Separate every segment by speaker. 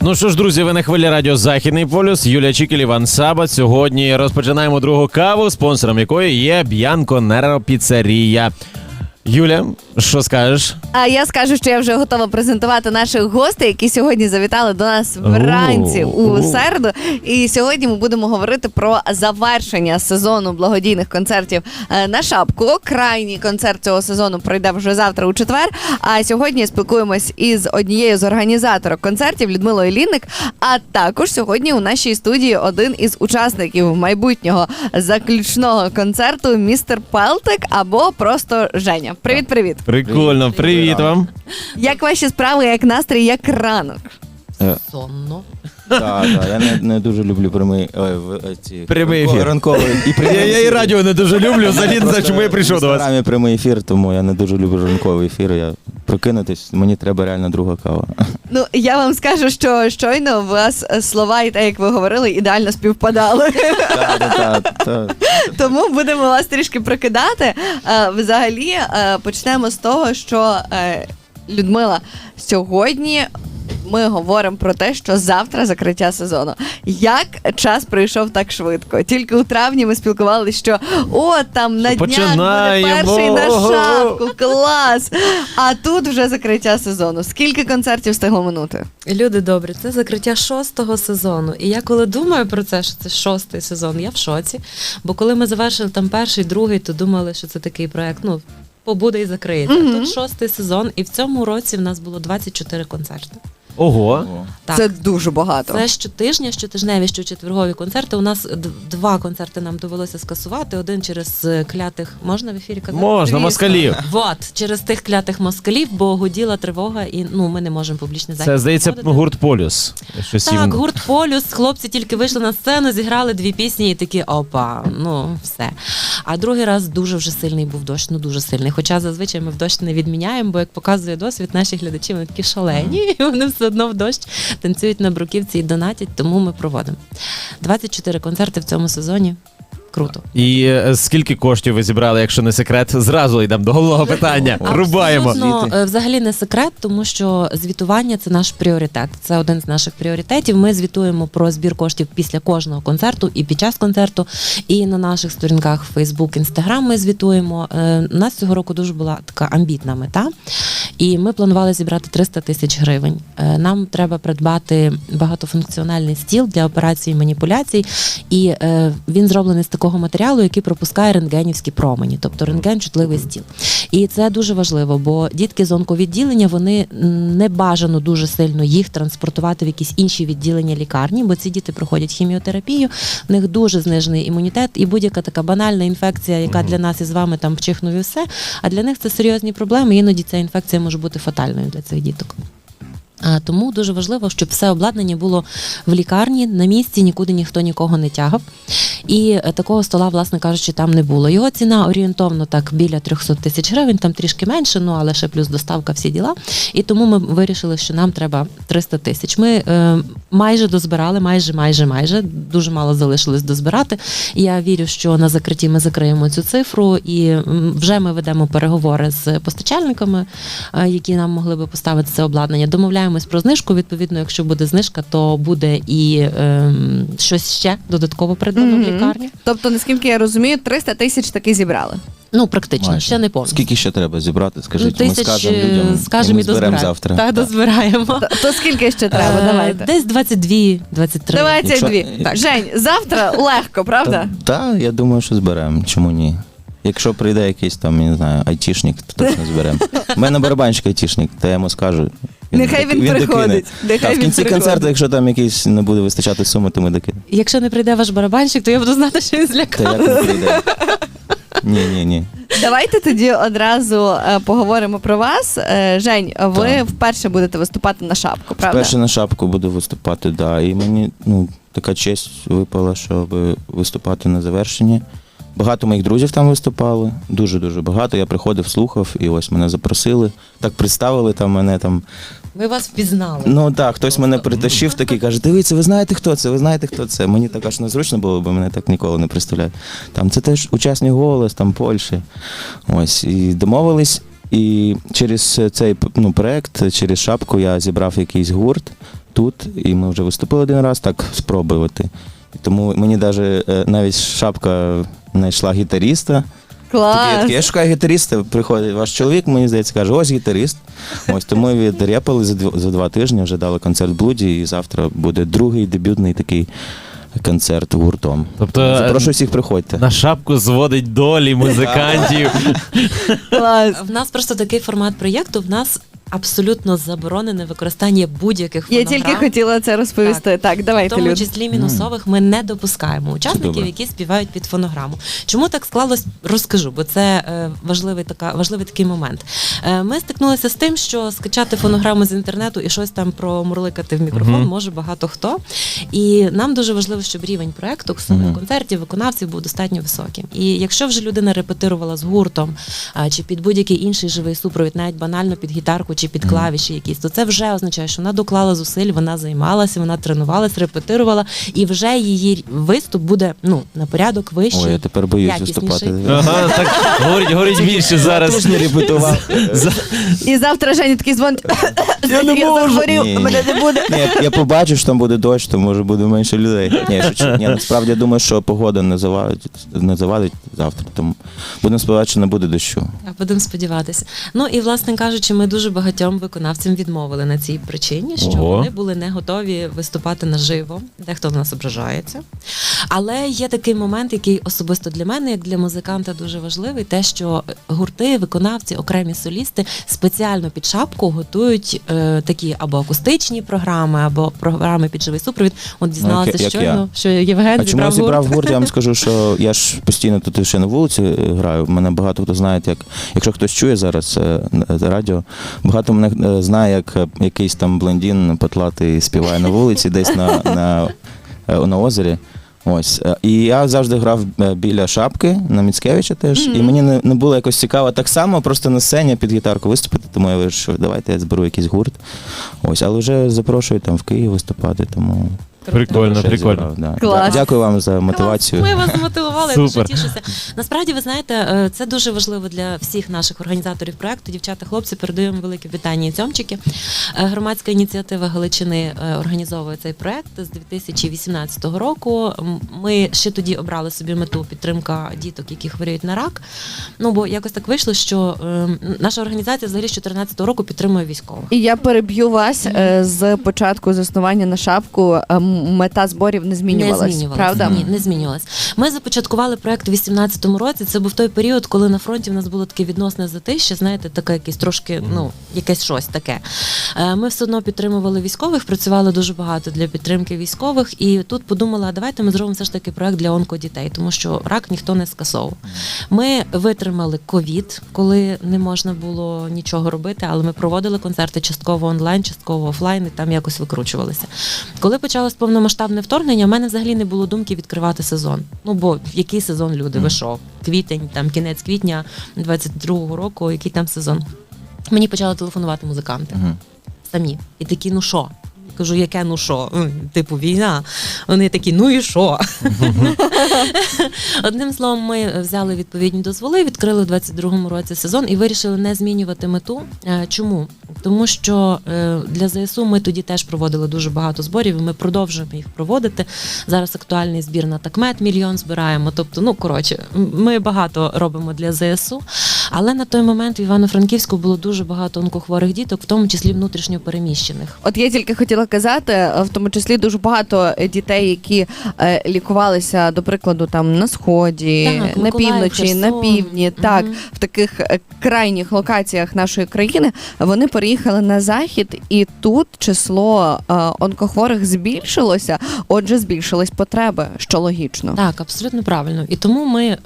Speaker 1: Ну що ж, друзі, ви на хвилі радіо Західний полюс. Юлія Чікіль, Іван Саба. Сьогодні розпочинаємо другу каву, спонсором якої є Б'янко Неро Піцерія. Юля, що скажеш?
Speaker 2: А я скажу, що я вже готова презентувати наших гостей, які сьогодні завітали до нас вранці
Speaker 1: О,
Speaker 2: у
Speaker 1: о.
Speaker 2: середу. І сьогодні ми будемо говорити про завершення сезону благодійних концертів е, на шапку. Крайній концерт цього сезону пройде вже завтра у четвер. А сьогодні спілкуємось із однією з організаторок концертів Людмилою Лінник. А також сьогодні у нашій студії один із учасників майбутнього заключного концерту містер Пелтик або просто Женя. Привіт, привіт.
Speaker 1: Прикольно, привіт вам.
Speaker 2: Як ваші справи, як настрій, як ранок?
Speaker 3: Сонно.
Speaker 4: Так, так, я не, не дуже люблю прямий ой, в- е, ці
Speaker 1: Прямий
Speaker 4: ранко-
Speaker 1: ефір.
Speaker 4: ранковий і прямий
Speaker 1: Я, я і
Speaker 4: ефір.
Speaker 1: радіо не дуже люблю, взагалі не знаю, чому я прийшов до
Speaker 4: в
Speaker 1: вас.
Speaker 4: Інстаграмі прямий ефір, тому я не дуже люблю ранковий ефір. Я прокинутись, мені треба реально друга кава.
Speaker 2: Ну я вам скажу, що щойно у вас е, слова і те, як ви говорили, ідеально співпадали. Тому будемо вас трішки прокидати. Е, Взагалі е, почнемо з того, що е, Людмила сьогодні. Ми говоримо про те, що завтра закриття сезону. Як час пройшов так швидко? Тільки у травні ми спілкувалися, що о, там на днях буде перший на шапку, клас. А тут вже закриття сезону. Скільки концертів встигло минути?
Speaker 3: Люди добрі, це закриття шостого сезону. І я коли думаю про це, що це шостий сезон, я в шоці. Бо коли ми завершили там перший, другий, то думали, що це такий проект. Ну, побуде і закриється.
Speaker 2: Мгм.
Speaker 3: Тут шостий сезон, і в цьому році в нас було 24 концерти.
Speaker 1: Ого.
Speaker 3: Так.
Speaker 2: Це дуже багато.
Speaker 3: Це щотижня, щотижневі, щочетвергові концерти. У нас д- два концерти нам довелося скасувати. Один через е, клятих можна в ефірі казати?
Speaker 1: Можна,
Speaker 3: Звісно.
Speaker 1: москалів.
Speaker 3: Вот, через тих клятих москалів, бо гуділа тривога, і ну ми не можемо публічний захід.
Speaker 1: Це здається
Speaker 3: проводити.
Speaker 1: гурт Полюс. Щось
Speaker 3: Так,
Speaker 1: їм-
Speaker 3: гурт Полюс. Хлопці тільки вийшли на сцену, зіграли дві пісні і такі опа, ну все. А другий раз дуже вже сильний був дощ, ну дуже сильний. Хоча зазвичай ми в дощ не відміняємо, бо як показує досвід, наші глядачі вони такі шалені, і вони все одно в дощ танцюють на бруківці і донатять, тому ми проводимо. 24 концерти в цьому сезоні. Круто.
Speaker 1: І е, скільки коштів ви зібрали, якщо не секрет? Зразу йдемо до головного питання. Рубаємо.
Speaker 3: Абсолютно, е, взагалі не секрет, тому що звітування це наш пріоритет. Це один з наших пріоритетів. Ми звітуємо про збір коштів після кожного концерту і під час концерту. І на наших сторінках Facebook, Instagram ми звітуємо. Е, У нас цього року дуже була така амбітна мета. І ми планували зібрати 300 тисяч гривень. Е, Нам треба придбати багатофункціональний стіл для операцій маніпуляцій, і е, він зроблений з такого матеріалу, який пропускає рентгенівські промені, тобто рентген-чутливий стіл. І це дуже важливо, бо дітки з онковідділення вони не бажано дуже сильно їх транспортувати в якісь інші відділення лікарні, бо ці діти проходять хіміотерапію, в них дуже знижений імунітет, і будь-яка така банальна інфекція, яка для нас із вами там вчихнув і все. А для них це серйозні проблеми. Іноді ця інфекція може бути фатальною для цих діток. Тому дуже важливо, щоб все обладнання було в лікарні на місці, нікуди ніхто нікого не тягав. І е, такого стола, власне кажучи, там не було. Його ціна орієнтовно так біля 300 тисяч гривень, там трішки менше, ну але ще плюс доставка, всі діла. І тому ми вирішили, що нам треба 300 тисяч. Ми е, майже дозбирали, майже, майже, майже дуже мало залишилось дозбирати. Я вірю, що на закритті ми закриємо цю цифру, і вже ми ведемо переговори з постачальниками, е, які нам могли би поставити це обладнання. Домовляємось про знижку. Відповідно, якщо буде знижка, то буде і ем, щось ще додатково придбано в лікарні.
Speaker 2: Тобто, наскільки я розумію, 300 тисяч таки зібрали.
Speaker 3: Ну практично,
Speaker 4: Майже.
Speaker 3: ще не повністю.
Speaker 4: Скільки ще треба зібрати? Скажіть,
Speaker 3: ну,
Speaker 4: ми
Speaker 3: тисяч,
Speaker 4: скажемо
Speaker 3: е,
Speaker 4: людям.
Speaker 3: скажемо
Speaker 4: ми
Speaker 3: і
Speaker 4: зберемо
Speaker 3: дозбираємо.
Speaker 4: завтра.
Speaker 3: Так, дозбираємо.
Speaker 2: То, то скільки ще треба?
Speaker 3: Е,
Speaker 2: Давайте.
Speaker 3: Десь 22, 23.
Speaker 2: 22.
Speaker 4: Якщо-
Speaker 2: Так. Жень, завтра легко, правда?
Speaker 4: Так, я думаю, що зберемо. Чому ні? Якщо прийде якийсь там, я не знаю, айтішник, то точно зберемо. У мене барабанщик айтішник, то я йому скажу.
Speaker 2: Нехай він
Speaker 4: докине.
Speaker 2: приходить. Нехай
Speaker 4: Так, в кінці
Speaker 2: приходить.
Speaker 4: концерту, якщо там якийсь не буде вистачати суми, то ми докинемо.
Speaker 3: Якщо не прийде ваш барабанщик, то я буду знати, що він
Speaker 4: Та
Speaker 3: злякав.
Speaker 4: як не прийде? Ні, ні, ні.
Speaker 2: Давайте тоді одразу е, поговоримо про вас. Е, Жень, ви
Speaker 4: Так.
Speaker 2: вперше будете виступати на шапку, правда?
Speaker 4: Вперше на шапку буду виступати, да. І мені ну, така честь випала, щоб виступати на завершенні. Багато моїх друзів там виступали, дуже-дуже багато. Я приходив, слухав, і ось мене запросили. Так представили там мене там.
Speaker 3: Ми вас впізнали.
Speaker 4: Ну так, хтось мене притащив такий, каже: дивіться, ви знаєте, хто це? Ви знаєте, хто це? Мені так аж незручно було, бо мене так ніколи не представляють. Там це теж учасник голос, там Польщі. Ось. І домовились. І через цей ну, проект, через шапку я зібрав якийсь гурт тут, і ми вже виступили один раз, так спробувати. Тому мені даже, е, навіть шапка знайшла гітаріста. Я,
Speaker 2: Клас.
Speaker 4: Такі, я шукаю гітариста, приходить ваш чоловік, мені здається, каже, ось гітарист. Ось тому відряпали за, дв- за два тижні, вже дали концерт в блуді, і завтра буде другий дебютний такий концерт гуртом.
Speaker 1: Тобто, е,
Speaker 4: Запрошую всіх, приходьте.
Speaker 1: На шапку зводить долі музикантів.
Speaker 2: Клас.
Speaker 3: В нас просто такий формат проєкту. В нас абсолютно заборонене використання будь-яких
Speaker 2: Я
Speaker 3: фонограм.
Speaker 2: тільки хотіла це розповісти. Так,
Speaker 3: В
Speaker 2: давайте,
Speaker 3: тому
Speaker 2: Люд.
Speaker 3: числі мінусових ми не допускаємо учасників, які співають під фонограму. Чому так склалось, розкажу, бо це е, важливий така важливий такий момент. Е, ми стикнулися з тим, що скачати фонограму з інтернету і щось там промурликати в мікрофон
Speaker 1: Мгм.
Speaker 3: може багато хто. І нам дуже важливо, щоб рівень проекту самих
Speaker 4: Мгм.
Speaker 3: концертів, виконавців був достатньо високим. І якщо вже людина репетирувала з гуртом а, чи під будь-який інший живий супровід, навіть банально під гітарку чи під клавіші якісь, то це вже означає, що вона доклала зусиль, вона займалася, вона тренувалась, репетирувала, і вже її виступ буде ну на порядок вищий.
Speaker 4: Ой, я тепер боюсь
Speaker 3: якісніший.
Speaker 4: виступати.
Speaker 1: Ага, так говорить, говорить більше зараз.
Speaker 4: Тижні репетував.
Speaker 2: І завтра Женя такий дзвонить. Я
Speaker 4: не можу.
Speaker 2: мене не буде.
Speaker 4: Ні, я, побачу, що там буде дощ, то може буде менше людей. Ні, я шучу. Ні, насправді я думаю, що погода не завадить, не завадить завтра. Тому будемо сподіватися, що не буде дощу.
Speaker 3: А будемо сподіватися. Ну і власне кажучи, ми дуже багатьом виконавцям відмовили на цій причині, що
Speaker 1: Ого.
Speaker 3: вони були не готові виступати наживо. Дехто в нас ображається. Але є такий момент, який особисто для мене, як для музиканта, дуже важливий: те, що гурти, виконавці, окремі солісти спеціально під шапку готують е, такі або акустичні програми, або програми під живий супровід. От дізналася
Speaker 4: як- як
Speaker 3: щойно,
Speaker 4: я.
Speaker 3: що Євген
Speaker 4: А чому
Speaker 3: зібрав
Speaker 4: я зібрав
Speaker 3: гурт.
Speaker 4: гурт? Я вам скажу, що я ж постійно тут ще на вулиці граю. Мене багато хто знає, як якщо хтось чує зараз е, радіо, багато мене е, знає, як е, якийсь там блондін потлатий співає на вулиці, десь на, на, е, на озері. Ось. І я завжди грав біля шапки на Міцкевича теж. І мені не, не було якось цікаво так само, просто на сцені під гітарку виступити, тому я вирішив, давайте я зберу якийсь гурт. Ось, але вже запрошую там в Київ виступати, тому
Speaker 1: Прикольно,
Speaker 4: ще
Speaker 1: прикольно.
Speaker 4: зібрав, да.
Speaker 2: Клас.
Speaker 4: Дякую вам за мотивацію.
Speaker 3: Клас, Ми вас змотивували, я дуже
Speaker 1: Супер.
Speaker 3: тішуся. Насправді, ви знаєте, е, це дуже важливо для всіх наших організаторів проекту. Дівчата, хлопці, передаємо велике вітання і цьомчики. Е, Громадська ініціатива Галичини е, організовує цей проект з 2018 року. М, Ми ще тоді обрали собі мету підтримка діток, які хворіють на рак. Ну бо якось так вийшло, що е, наша організація взагалі з 2014 року підтримує військових.
Speaker 2: І я переб'ю вас е, з початку заснування на шапку. е, Мета зборів не змінювалась,
Speaker 3: Не змінювалась.
Speaker 2: правда?
Speaker 3: Ні, не змінювалась. Ми започаткували проект у 18-му році. Це був той період, коли на фронті в нас було таке відносне затище, знаєте, таке якесь трошки, ну, якесь щось таке. Е, Ми все одно підтримували військових, працювали дуже багато для підтримки військових. І тут подумала, давайте ми зробимо все ж таки проект для онкодітей, тому що рак ніхто не скасовував. Ми витримали ковід, коли не можна було нічого робити, але ми проводили концерти частково онлайн, частково офлайн, і там якось викручувалися. Коли почалось повномасштабне вторгнення, в мене взагалі не було думки відкривати сезон. Ну бо який сезон люди? Ви що? Квітень, там кінець квітня 22-го року, який там сезон? Мені почали телефонувати музиканти самі. І такі, ну що? Кажу, яке ну що? Типу війна. Вони такі, ну і що? Одним словом, ми взяли відповідні дозволи, відкрили в 22-му році сезон і вирішили не змінювати мету. Е, Чому? Тому що е, для ЗСУ ми тоді теж проводили дуже багато зборів, і ми продовжуємо їх проводити. Зараз актуальний збір на такмет мільйон збираємо. Тобто, ну коротше, ми багато робимо для ЗСУ. Але на той момент в Івано-Франківську було дуже багато онкохворих діток, в тому числі внутрішньо переміщених.
Speaker 2: От я тільки хотіла казати, е, в тому числі дуже багато е, дітей, які е, лікувалися, до прикладу, там на сході,
Speaker 3: Так,
Speaker 2: на півночі, на півдні, так в таких крайніх локаціях нашої країни вони переїхали на захід, і тут число онкохворих збільшилося. Отже, збільшились потреби, що логічно.
Speaker 3: Так, абсолютно правильно. І тому ми,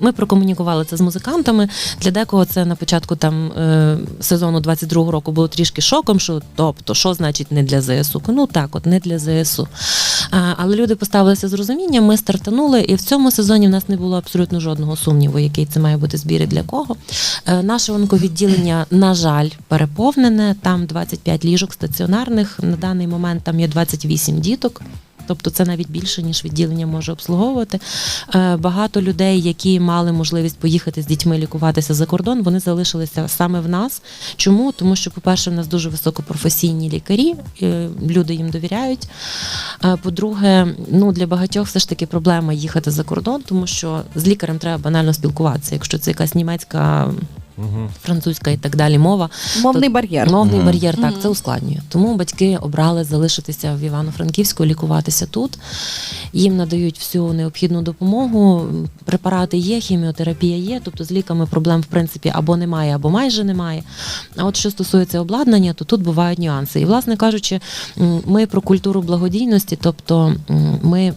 Speaker 3: ми прокомунікували це з музикантами. Для декого це на початку там е, сезону 22-го року було трішки шоком. Що тобто, що значить не для ЗСУ? Ну так, от не для ЗСУ. Але люди поставилися з розумінням, ми стартанули, і в цьому сезоні в нас не було абсолютно жодного сумніву, який це має бути збір і для кого. Е, наше онковідділення, на жаль, переповнене. Там 25 ліжок стаціонарних. На даний момент там є 28 діток. Тобто це навіть більше, ніж відділення може обслуговувати. Е, Багато людей, які мали можливість поїхати з дітьми лікуватися за кордон, вони залишилися саме в нас. Чому? Тому що, по-перше, в нас дуже високопрофесійні лікарі, люди їм довіряють. Е, По-друге, ну для багатьох все ж таки проблема їхати за кордон, тому що з лікарем треба банально спілкуватися. Якщо це якась німецька, французька і так далі мова,
Speaker 2: Мовний бар'єр.
Speaker 3: Мовний
Speaker 4: Мгм.
Speaker 3: бар'єр так
Speaker 2: Мгм.
Speaker 3: це ускладнює. Тому батьки обрали залишитися в Івано-Франківську, лікуватися тут. Їм надають всю необхідну допомогу. Препарати є, хіміотерапія є. Тобто з ліками проблем в принципі або немає, або майже немає. А от що стосується обладнання, то тут бувають нюанси. І, власне кажучи, ми про культуру благодійності, тобто ми.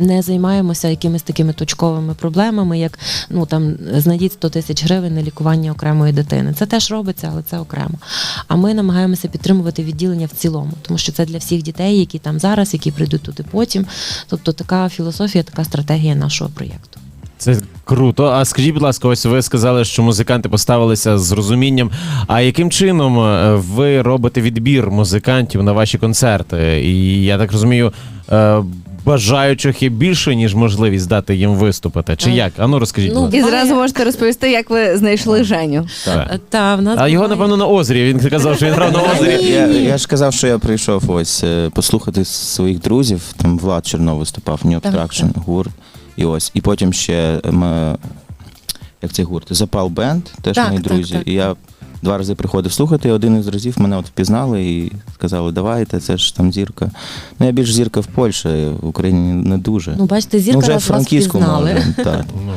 Speaker 3: Не займаємося якимись такими точковими проблемами, як ну там знайдіть 100 тисяч гривень на лікування окремої дитини. Це теж робиться, але це окремо. А ми намагаємося підтримувати відділення в цілому, тому що це для всіх дітей, які там зараз, які прийдуть туди потім. Тобто така філософія, така стратегія нашого проєкту.
Speaker 1: Це круто. А скажіть, будь ласка, ось ви сказали, що музиканти поставилися з розумінням. А яким чином е, ви робите відбір музикантів на ваші концерти? І я так розумію, е, бажаючих є більше, ніж можливість дати їм виступити. Чи
Speaker 3: Е,
Speaker 1: як? Ану розкажіть.
Speaker 3: ну,
Speaker 1: будь.
Speaker 2: І зразу можете розповісти, як ви знайшли Женю.
Speaker 4: Так.
Speaker 3: Е, Та в нас
Speaker 1: А його,
Speaker 3: буває-
Speaker 1: напевно, на озері. Він казав, що він грав на озері.
Speaker 4: Я, я ж казав, що я прийшов ось е, послухати своїх друзів. Там Влад Чернов виступав, New Abstraction, гурт. І ось. І потім ще м, як цей гурт? Запал Бенд, теж
Speaker 3: Так,
Speaker 4: мої
Speaker 3: так,
Speaker 4: друзі.
Speaker 3: так.
Speaker 4: І я два рази приходив слухати, і один із разів мене от впізнали і сказали, давайте, це ж там зірка. Ну, я більш зірка в Польщі, в Україні не дуже.
Speaker 3: Ну, бачите, зірка
Speaker 4: ну, вже
Speaker 3: раз вас
Speaker 4: франківську
Speaker 3: впізнали.
Speaker 4: може. Так.
Speaker 1: Ну.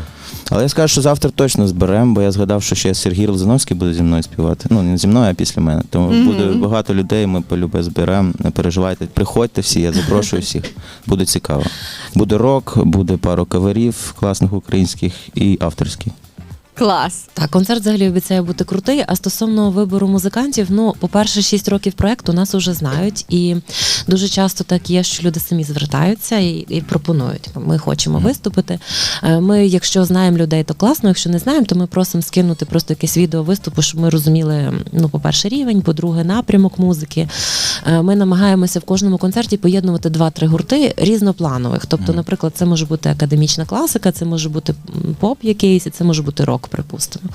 Speaker 4: Але я скажу, що завтра точно зберемо, бо я згадав, що ще Сергій Лозановський буде зі мною співати. Ну, не зі мною, а після мене. Тому
Speaker 2: Мгм.
Speaker 4: буде багато людей, ми полюбе зберемо. Не переживайте. Приходьте всі, я запрошую всіх. Буде цікаво. Буде рок, буде пару каверів класних українських і авторських.
Speaker 2: Клас.
Speaker 3: Так, концерт взагалі обіцяє бути крутий. А стосовно вибору музикантів, ну, по-перше, 6 років проекту нас уже знають, і дуже часто так є, що люди самі звертаються і, і пропонують. Ми хочемо виступити. Е, Ми, якщо знаємо людей, то класно. Якщо не знаємо, то ми просимо скинути просто якесь відео виступу, щоб ми розуміли, ну, по-перше, рівень, по-друге, напрямок музики. Е, Ми намагаємося в кожному концерті поєднувати два-три гурти різнопланових. Тобто, наприклад, це може бути академічна класика, це може бути поп якийсь, це може бути рок, припустимо.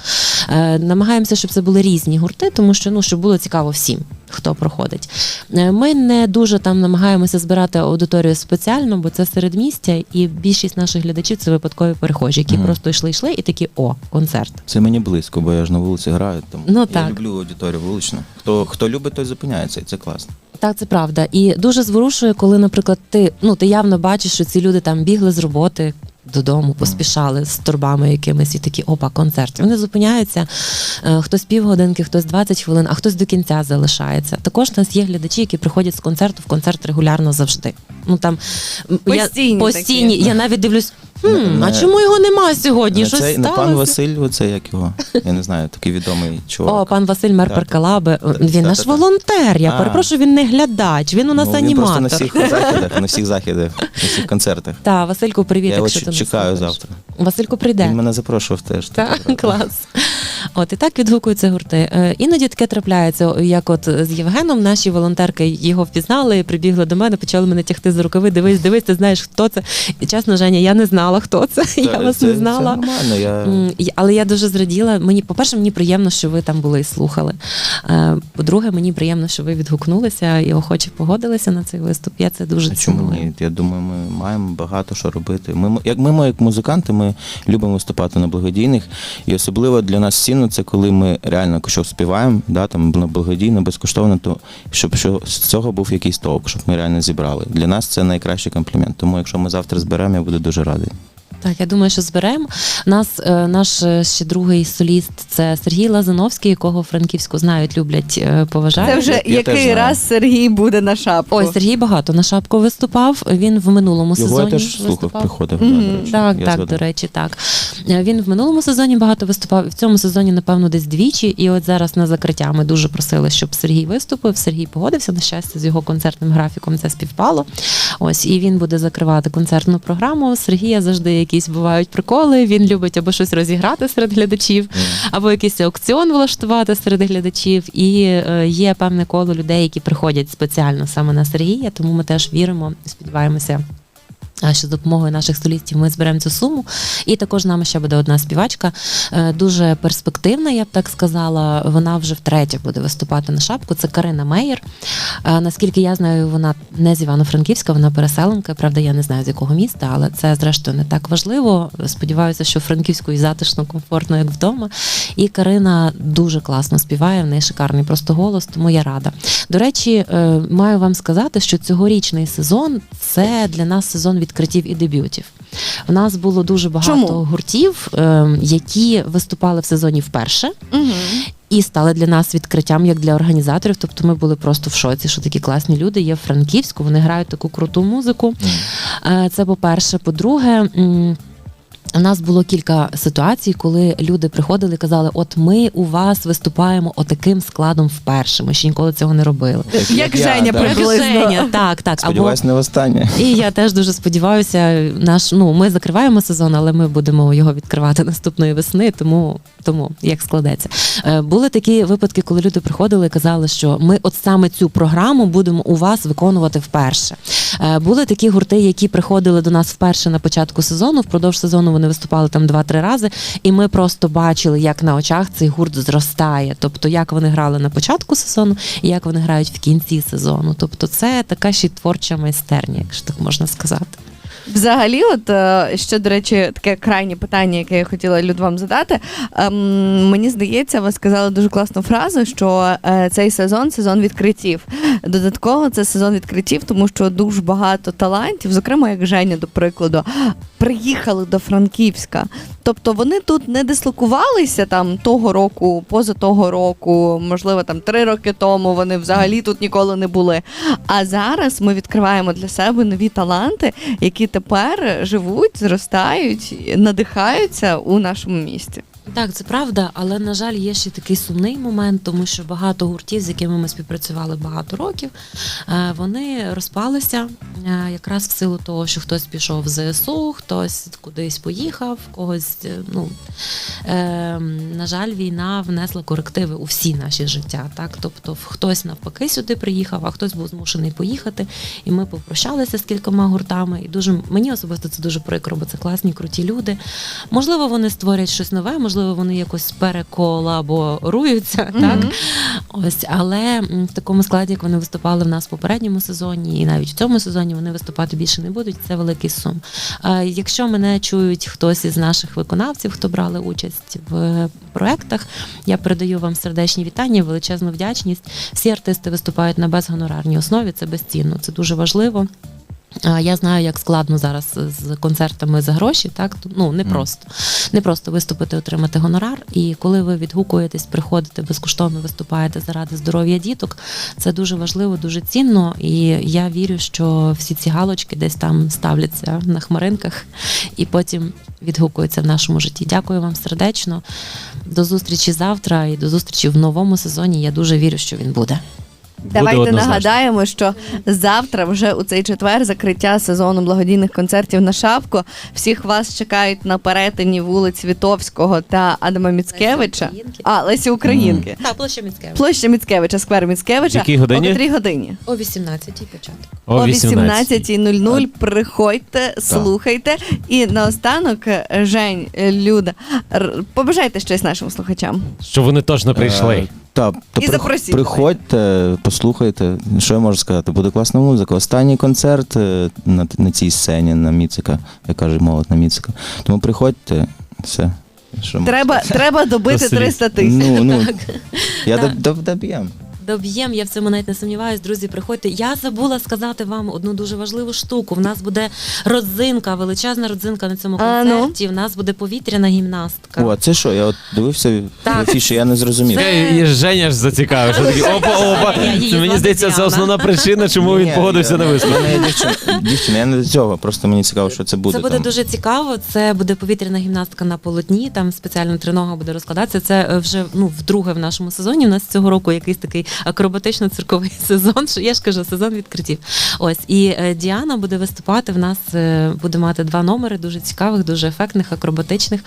Speaker 3: Е, намагаємося, щоб це були різні гурти, тому що ну щоб було цікаво всім, хто проходить. Е, ми не дуже там намагаємося збирати аудиторію спеціально, бо це середмістя, і більшість наших глядачів це випадкові перехожі, які
Speaker 4: Мгм.
Speaker 3: просто йшли, йшли і такі о, концерт.
Speaker 4: Це мені близько, бо я ж на вулиці граю. Тому
Speaker 3: Ну,
Speaker 4: я
Speaker 3: так.
Speaker 4: люблю аудиторію вуличну. Хто, хто любить, той зупиняється, і це класно.
Speaker 3: Так, це правда. І дуже зворушує, коли, наприклад, ти ну ти явно бачиш, що ці люди там бігли з роботи. Додому поспішали з торбами якимись і такі опа, концерт. Вони зупиняються. е, Хтось півгодинки, хтось 20 хвилин, а хтось до кінця залишається. Також у нас є глядачі, які приходять з концерту в концерт регулярно завжди. Ну там
Speaker 2: Постійні
Speaker 3: я, постійні.
Speaker 2: такі.
Speaker 3: Я навіть дивлюсь. Хм, а чому його нема сьогодні? Щось
Speaker 4: не пан? Василь, оце як його. Я не знаю, такий відомий чувак.
Speaker 3: О, пан Василь Мер
Speaker 4: Так.
Speaker 3: Перкалаби. Він
Speaker 4: та,
Speaker 3: наш
Speaker 4: та,
Speaker 3: волонтер. Я
Speaker 4: А.
Speaker 3: перепрошую, він не глядач. Він у нас
Speaker 4: ну, він просто
Speaker 3: аніматор.
Speaker 4: на всіх західах, на всіх західах, на всіх концертах.
Speaker 3: Та, Васильку, привіт,
Speaker 4: Я його
Speaker 3: якщо ти нас
Speaker 4: чекаю
Speaker 3: слухаєш.
Speaker 4: завтра.
Speaker 3: Васильку прийде.
Speaker 4: Він мене запрошував теж.
Speaker 3: Так, клас. От і так відгукуються гурти. Е, Іноді таке трапляється, як от з Євгеном, наші волонтерки його впізнали, прибігли до мене, почали мене тягти за рукави. Дивись, дивись, ти знаєш, хто це. І чесно, Женя, я не знала, хто це. Я вас
Speaker 4: це-
Speaker 3: не
Speaker 4: Це
Speaker 3: знала.
Speaker 4: нормально, я...
Speaker 3: Але я дуже зраділа. Мені, по-перше, мені приємно, що ви там були і слухали. Е, По-друге, мені приємно, що ви відгукнулися і охоче погодилися на цей виступ. Я це дуже
Speaker 4: А чому ні? Я думаю, ми маємо багато що робити. Ми, як ми, як музиканти, ми любимо виступати на благодійних, і особливо для нас всіх це коли ми реально що співаємо, да, там благодійно, безкоштовно, то щоб що з цього був якийсь толк, щоб ми реально зібрали. Для нас це найкращий комплімент. Тому якщо ми завтра зберемо, я буду дуже радий.
Speaker 3: Так, я думаю, що зберемо. Нас е, наш е, ще другий соліст це Сергій Лазановський, якого Франківську знають, люблять, е, поважають.
Speaker 2: Це вже
Speaker 4: Я
Speaker 2: який раз Сергій буде на шапку.
Speaker 3: Ой, Сергій багато на шапку виступав. Він в минулому
Speaker 4: Його
Speaker 3: сезоні
Speaker 4: я теж слухав,
Speaker 3: виступав.
Speaker 4: приходив.
Speaker 2: Мгм.
Speaker 4: да.
Speaker 3: Так,
Speaker 4: Я
Speaker 3: так,
Speaker 4: згоден.
Speaker 3: до речі, так. Він в минулому сезоні багато виступав, і в цьому сезоні, напевно, десь двічі. І от зараз на закриття ми дуже просили, щоб Сергій виступив. Сергій погодився. На щастя, з його концертним графіком це співпало. Ось і він буде закривати концертну програму. Сергія завжди якісь бувають приколи. Він любить або щось розіграти серед глядачів, або якийсь аукціон влаштувати серед глядачів. І е, є певне коло людей, які приходять спеціально саме на Сергія. Тому ми теж віримо, сподіваємося. Що з допомогою наших солістів ми зберемо цю суму. І також з нами ще буде одна співачка, е, дуже перспективна, я б так сказала. Вона вже втретє буде виступати на шапку. Це Карина Мейєр. Е, Наскільки я знаю, вона не з Івано-Франківська, вона переселенка. Правда, я не знаю з якого міста, але це зрештою не так важливо. Сподіваюся, що Франківську і затишно, комфортно, як вдома. І Карина дуже класно співає, в неї шикарний просто голос, тому я рада. До речі, е, маю вам сказати, що цьогорічний сезон це для нас сезон відкриттів і дебютів. У нас було дуже багато
Speaker 2: Чому?
Speaker 3: гуртів, е, які виступали в сезоні вперше.
Speaker 2: Угу.
Speaker 3: І стали для нас відкриттям як для організаторів. Тобто ми були просто в шоці, що такі класні люди є в Франківську. Вони грають таку круту музику. Е, Це по-перше. По-друге, у нас було кілька ситуацій, коли люди приходили і казали: От ми у вас виступаємо отаким складом вперше. Ми ще ніколи цього не робили.
Speaker 2: Як
Speaker 4: я,
Speaker 2: Женя
Speaker 4: да.
Speaker 2: приблизно.
Speaker 3: Женя, так, так. Або
Speaker 4: Сподіваюсь, не востаннє.
Speaker 3: і я теж дуже сподіваюся, наш ну ми закриваємо сезон, але ми будемо його відкривати наступної весни, тому тому як складеться. Е, були такі випадки, коли люди приходили і казали, що ми от саме цю програму будемо у вас виконувати вперше. Е, були такі гурти, які приходили до нас вперше на початку сезону. Впродовж сезону вони виступали там два-три рази, і ми просто бачили, як на очах цей гурт зростає. Тобто, як вони грали на початку сезону і як вони грають в кінці сезону. Тобто, це така ще й творча майстерня, якщо так можна сказати.
Speaker 2: Взагалі, от е, ще, до речі, таке крайнє питання, яке я хотіла Люд вам задати. Ем, мені здається, ви сказали дуже класну фразу, що е, цей сезон сезон відкриттів. Додатково це сезон відкриттів, тому що дуже багато талантів, зокрема як Женя, до прикладу, приїхали до Франківська. Тобто вони тут не дислокувалися там того року, поза того року, можливо, там три роки тому вони взагалі тут ніколи не були. А зараз ми відкриваємо для себе нові таланти, які тепер живуть, зростають, надихаються у нашому місті.
Speaker 3: Так, це правда, але на жаль, є ще такий сумний момент, тому що багато гуртів, з якими ми співпрацювали багато років, е, вони розпалися е, якраз в силу того, що хтось пішов в ЗСУ, хтось кудись поїхав, когось. е, Ну на жаль, війна внесла корективи у всі наші життя. Так, тобто, хтось навпаки сюди приїхав, а хтось був змушений поїхати. І ми попрощалися з кількома гуртами. І дуже мені особисто це дуже прикро, бо це класні, круті люди. Можливо, вони створять щось нове, можливо, вони якось переколаборуються, так ось, але в такому складі, як вони виступали в нас в попередньому сезоні, і навіть в цьому сезоні вони виступати більше не будуть. Це великий сум. А якщо мене чують хтось із наших виконавців, хто брали участь в проектах, я передаю вам сердечні вітання, величезну вдячність. Всі артисти виступають на безгонорарній основі. Це безцінно, це дуже важливо. Я знаю, як складно зараз з концертами за гроші, так ну не просто не просто виступити, отримати гонорар. І коли ви відгукуєтесь, приходите безкоштовно виступаєте заради здоров'я діток, це дуже важливо, дуже цінно. І я вірю, що всі ці галочки десь там ставляться на хмаринках і потім відгукуються в нашому житті. Дякую вам сердечно. До зустрічі завтра і до зустрічі в новому сезоні. Я дуже вірю, що він буде.
Speaker 2: Давайте нагадаємо, що завтра, вже у цей четвер, закриття сезону благодійних концертів на шапку. Всіх вас чекають на перетині вулиць Вітовського та Адама Міцкевича.
Speaker 3: Лесі
Speaker 2: А, Лесі Українки.
Speaker 3: Так, площа Міцкевич.
Speaker 2: Площа Міцкевича, сквер Міцкевича.
Speaker 1: В якій годині?
Speaker 2: О котрій годині?
Speaker 3: О 18-й початок.
Speaker 2: О 18.00 приходьте, слухайте. І наостанок, е, Жень, е, Люда, р- побажайте щось нашим слухачам.
Speaker 1: Щоб вони точно прийшли.
Speaker 4: Так, то
Speaker 2: І
Speaker 4: прих-
Speaker 2: запросіть.
Speaker 4: приходьте, послухайте. Що я можу сказати? Буде класна музика. Останній концерт е, на, на цій сцені на Міцика, як каже молод на Міцика. Тому приходьте, все. Що можу
Speaker 2: Треба, треба добити
Speaker 1: Василій.
Speaker 2: 300 тисяч.
Speaker 4: Ну, ну, я доб- доб- доб'єм.
Speaker 3: Доб'єм, я в цьому навіть не сумніваюсь. Друзі, приходьте. Я забула сказати вам одну дуже важливу штуку. В нас буде родзинка, величезна родзинка на цьому
Speaker 2: А, ну?
Speaker 3: концерті. В нас буде повітряна гімнастка.
Speaker 4: О, це що? Я от дивився в
Speaker 3: Так.
Speaker 4: афіші, я не зрозумів.
Speaker 3: Це-
Speaker 1: І Женя ж зацікавив, що такі опа, опа.
Speaker 3: Я її
Speaker 1: Це мені
Speaker 3: звати
Speaker 1: здається, це
Speaker 3: Діана.
Speaker 1: основна причина, чому він
Speaker 4: Ні,
Speaker 1: погодився
Speaker 4: я-
Speaker 1: на виступ.
Speaker 4: Дівчина, я не до цього, просто мені цікаво, що це буде.
Speaker 3: Це буде
Speaker 4: там.
Speaker 3: дуже цікаво. Це буде повітряна гімнастика на полотні. Там спеціально тринога буде розкладатися. Це е, вже ну вдруге в нашому сезоні. У нас цього року якийсь такий акробатично-цирковий сезон. Що я ж кажу, сезон відкриттів. Ось і е, Діана буде виступати. В нас е, буде мати два номери, дуже цікавих, дуже ефектних, акробатичних.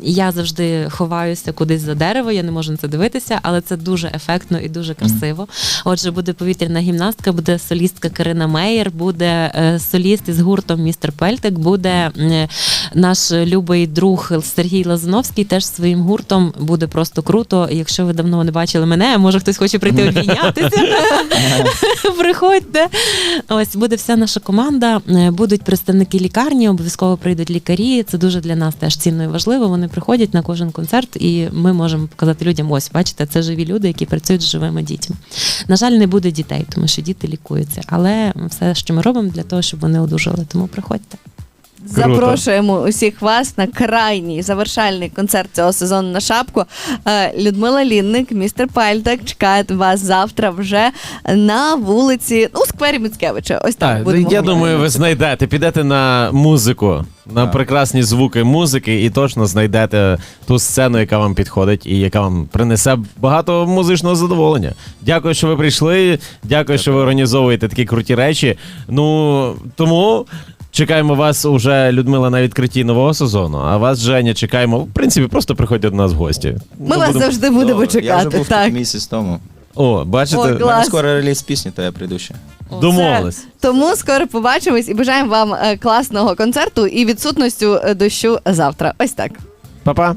Speaker 3: Я завжди ховаюся кудись за дерево. Я не можу на це дивитися, але це дуже ефектно і дуже красиво. Отже, буде повітряна гімнастка, буде солістка Карина Меєр, буде е, соліст із гуртом Містер Пельтик, буде наш любий друг Сергій Лазановський теж своїм гуртом. Буде просто круто. Якщо ви давно не бачили мене, може хтось хоче прийти обійнятися. Приходьте. Ось буде вся наша команда. Е, Будуть представники лікарні, обов'язково прийдуть лікарі. Це дуже для нас теж цінно і важливо. Вони приходять на кожен концерт, і ми можемо показати людям: ось, бачите, це живі люди, які працюють з живими дітьми. На жаль, не буде дітей, тому що діти лікуються. Але все, що ми робимо для того, щоб вони одужали. Тому приходьте.
Speaker 1: Круто.
Speaker 2: Запрошуємо усіх вас на крайній завершальний концерт цього сезону на шапку. Е, Людмила Лінник, містер Пальтак чекають вас завтра вже на вулиці у сквері Міцкевича. Ось так.
Speaker 1: Так,
Speaker 2: будемо
Speaker 1: я
Speaker 2: говорити.
Speaker 1: думаю, ви знайдете, підете на музику, на
Speaker 4: Так.
Speaker 1: прекрасні звуки музики, і точно знайдете ту сцену, яка вам підходить і яка вам принесе багато музичного задоволення. Дякую, що ви прийшли. Дякую, що ви організовуєте такі круті речі. Ну тому. Чекаємо вас уже, Людмила, на відкритті нового сезону. А вас, Женя, чекаємо. В принципі, просто приходьте до нас в гості.
Speaker 2: Ми вас завжди будемо
Speaker 4: Добре, Я
Speaker 2: чекати.
Speaker 4: вже був
Speaker 2: Так.
Speaker 4: тут місяць тому.
Speaker 1: О, бачите,
Speaker 2: Ой,
Speaker 4: мене
Speaker 2: Клас.
Speaker 4: скоро реліз пісні, то я прийду ще.
Speaker 1: домовились.
Speaker 2: Тому скоро побачимось і бажаємо вам е, класного концерту і відсутністю е, дощу завтра. Ось так.
Speaker 1: Па-па.